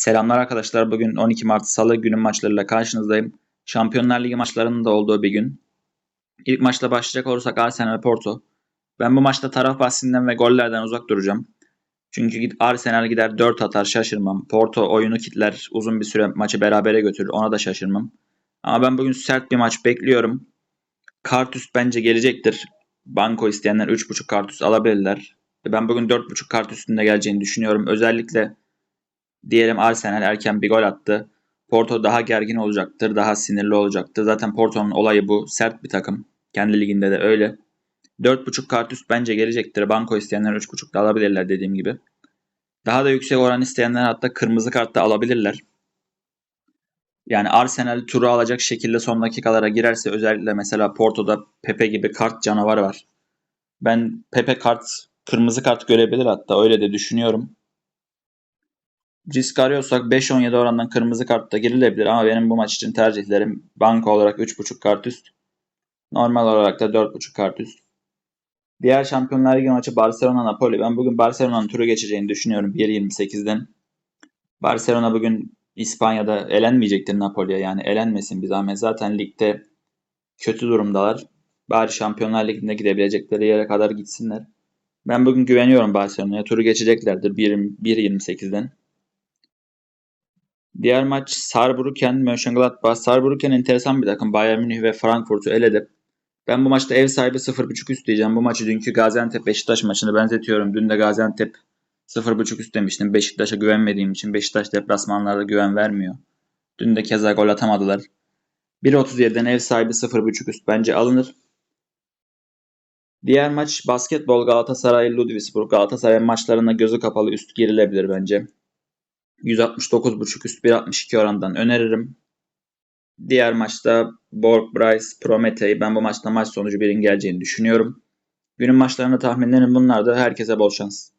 Selamlar arkadaşlar. Bugün 12 Mart Salı günün maçlarıyla karşınızdayım. Şampiyonlar Ligi maçlarının da olduğu bir gün. İlk maçla başlayacak olursak Arsenal Porto. Ben bu maçta taraf bahsinden ve gollerden uzak duracağım. Çünkü Arsenal gider 4 atar şaşırmam. Porto oyunu kitler uzun bir süre maçı berabere götürür ona da şaşırmam. Ama ben bugün sert bir maç bekliyorum. Kart bence gelecektir. Banko isteyenler 3.5 kart üst alabilirler. Ben bugün 4.5 kart üstünde geleceğini düşünüyorum. Özellikle Diyelim Arsenal erken bir gol attı. Porto daha gergin olacaktır, daha sinirli olacaktır. Zaten Porto'nun olayı bu. Sert bir takım. Kendi liginde de öyle. 4.5 kart üst bence gelecektir. Banko isteyenler 3.5 da alabilirler dediğim gibi. Daha da yüksek oran isteyenler hatta kırmızı kart da alabilirler. Yani Arsenal turu alacak şekilde son dakikalara girerse özellikle mesela Porto'da Pepe gibi kart canavarı var. Ben Pepe kart, kırmızı kart görebilir hatta öyle de düşünüyorum risk arıyorsak 5-17 orandan kırmızı kart da girilebilir ama benim bu maç için tercihlerim banka olarak 3.5 kart üst. Normal olarak da 4.5 kart üst. Diğer Şampiyonlar Ligi maçı Barcelona-Napoli. Ben bugün Barcelona'nın turu geçeceğini düşünüyorum 1.28'den. Barcelona bugün İspanya'da elenmeyecektir Napoli'ye. Yani elenmesin bir zahmet. Zaten ligde kötü durumdalar. Bari Şampiyonlar Ligi'nde gidebilecekleri yere kadar gitsinler. Ben bugün güveniyorum Barcelona'ya. Turu geçeceklerdir 1.28'den. Diğer maç Saarbrücken Mönchengladbach. Saarbrücken enteresan bir takım. Bayern Münih ve Frankfurt'u eledi. Ben bu maçta ev sahibi 0.5 üst diyeceğim. Bu maçı dünkü Gaziantep Beşiktaş maçını benzetiyorum. Dün de Gaziantep 0.5 üst demiştim. Beşiktaş'a güvenmediğim için Beşiktaş deplasmanlarda güven vermiyor. Dün de keza gol atamadılar. 1.37'den ev sahibi 0.5 üst bence alınır. Diğer maç basketbol Galatasaray Ludwigsburg. Galatasaray maçlarında gözü kapalı üst girilebilir bence. 169.5 üst 1.62 orandan öneririm. Diğer maçta Borg, Bryce, Prometey. Ben bu maçta maç sonucu birin geleceğini düşünüyorum. Günün maçlarında tahminlerim bunlar da. Herkese bol şans.